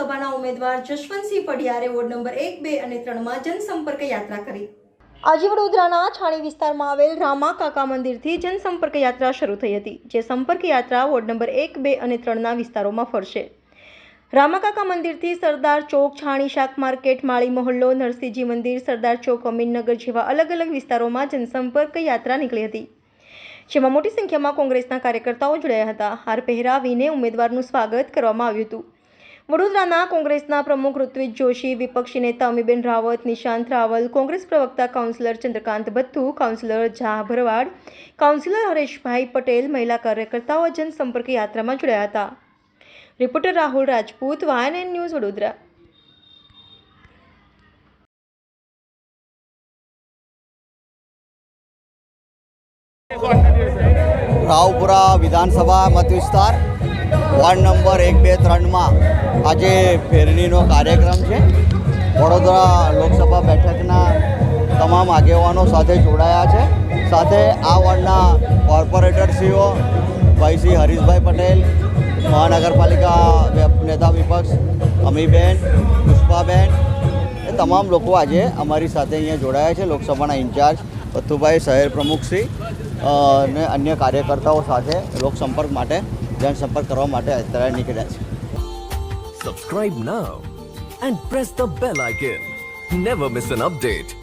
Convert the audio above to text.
લોકસભાના ઉમેદવાર Jashwantsinh પઢિયારે ward number એક, બે અને ત્રણમાં જનસંપર્ક યાત્રા કરી. આજે વડોદરાના છાણી વિસ્તારમાં આવેલ રામા કાકા મંદિરથી જનસંપર્ક યાત્રા શરૂ થઈ હતી, જે સંપર્ક યાત્રા વોર્ડ નંબર એક, બે અને ત્રણના વિસ્તારોમાં ફરશે. રામાકાકા મંદિરથી સરદાર ચોક, છાણી શાક માર્કેટ, માળી મહોલ્લો, નરસિંહજી મંદિર, સરદાર ચોક, અમીનનગર જેવા અલગ અલગ વિસ્તારોમાં જનસંપર્ક યાત્રા નીકળી હતી. જેમાં મોટી સંખ્યામાં કોંગ્રેસના કાર્યકર્તાઓ જોડાયા હતા. હાર પહેરાવીને ઉમેદવારનું સ્વાગત કરવામાં આવ્યું હતું. વડોદરાના કોંગ્રેસના પ્રમુખ ઋત્વિજ જોશી, વિપક્ષી નેતા અમીબેન રાવત, નિશાંત રાવલ, કોંગ્રેસ પ્રવક્તા councillor Chandrakant Bhathu, councillor Jha Bharwad, councillor Hareshbhai Patel મહિલા કાર્યકર્તાઓ જનસંપર્ક યાત્રામાં જોડાયા હતા. Reporter Rahul Rajput YNN news Vadodara. Raopura વિધાનસભા મત વિસ્તાર વોર્ડ નંબર એક બે ત્રણમાં આજે ફેરણીનો કાર્યક્રમ છે. વડોદરા લોકસભા બેઠકના તમામ આગેવાનો સાથે જોડાયા છે. સાથે આ વોર્ડના કોર્પોરેટરશ્રીઓ ભાઈશ્રી હરીશભાઈ પટેલ, મહાનગરપાલિકા નેતા વિપક્ષ અમીબેન, પુષ્પાબેન, એ તમામ લોકો આજે અમારી સાથે અહીંયા જોડાયા છે. લોકસભાના ઇન્ચાર્જ પથ્થુભાઈ શહેર પ્રમુખશ્રી અને અન્ય કાર્યકર્તાઓ સાથે લોકસંપર્ક માટે જનસંપર્ક કરવા માટે અત્યારે નીકળ્યા છે Subscribe now and press the bell icon. Never miss an update.